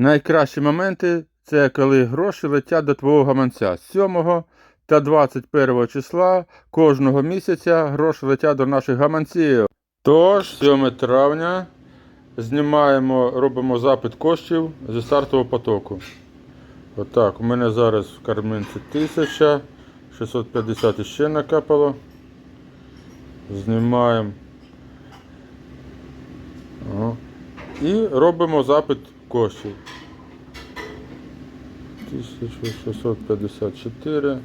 Найкращі моменти це коли гроші летять до твого гаманця. З 7 та 21 числа кожного місяця гроші летять до наших гаманців. Тож, 7 травня знімаємо, робимо запит коштів зі стартового потоку. Отак, у мене зараз в карминці 1000, 650 іще накапало. Знімаємо. І робимо запит коштів. 1654.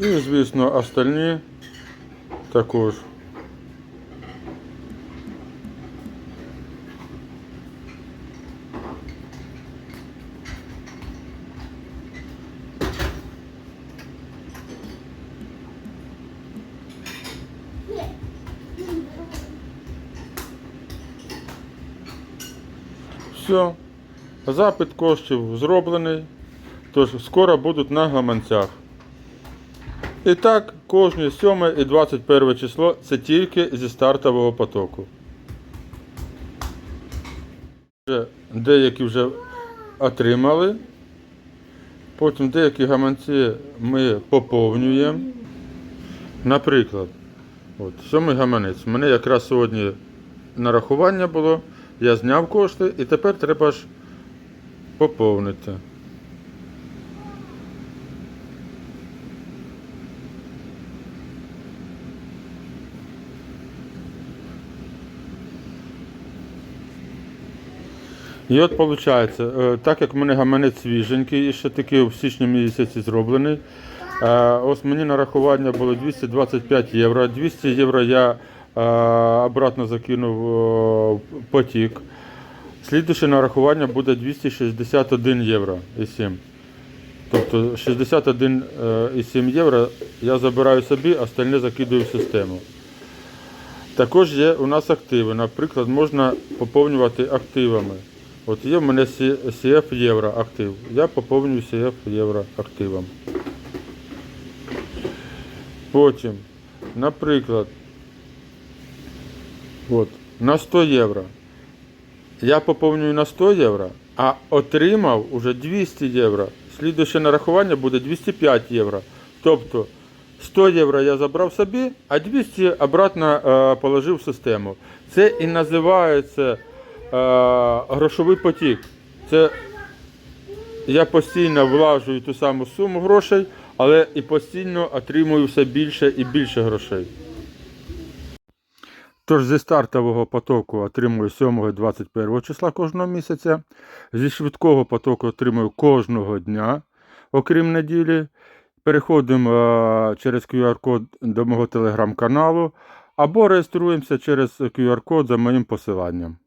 І, звісно, остальні також. Все. Запит коштів зроблений. Тож скоро будуть на гаманцях. І так, кожне 7 і 21 число це тільки зі стартового потоку. Деякі вже отримали. Потім деякі гаманці ми поповнюємо. Наприклад, от, сьомий гаманець. У мене якраз сьогодні нарахування було. Я зняв кошти і тепер треба ж поповнити. І от виходить, так як в мене гаманець свіженький і ще таки в січні місяці зроблений. е, Ось мені нарахування було 225 євро. 200 євро я е, обратно закинув е, потік. Слідуюче нарахування буде 261 євро і 7. Тобто 61,7 євро я забираю собі, остальне закидую в систему. Також є у нас активи. Наприклад, можна поповнювати активами. От є в мене CF євро актив. Я поповнюю CF євро активом. Потім, наприклад, от, на 100 євро. Я поповнюю на 100 євро, а отримав уже 200 євро. Слідуюче нарахування буде 205 євро. Тобто 100 євро я забрав собі, а 200 обратно е, положив в систему. Це і називається е, грошовий потік. Це я постійно влажую ту саму суму грошей, але і постійно отримую все більше і більше грошей. Тож зі стартового потоку отримую 7 і 21 числа кожного місяця. Зі швидкого потоку отримую кожного дня, окрім неділі. Переходимо через QR-код до мого телеграм-каналу або реєструємося через QR-код за моїм посиланням.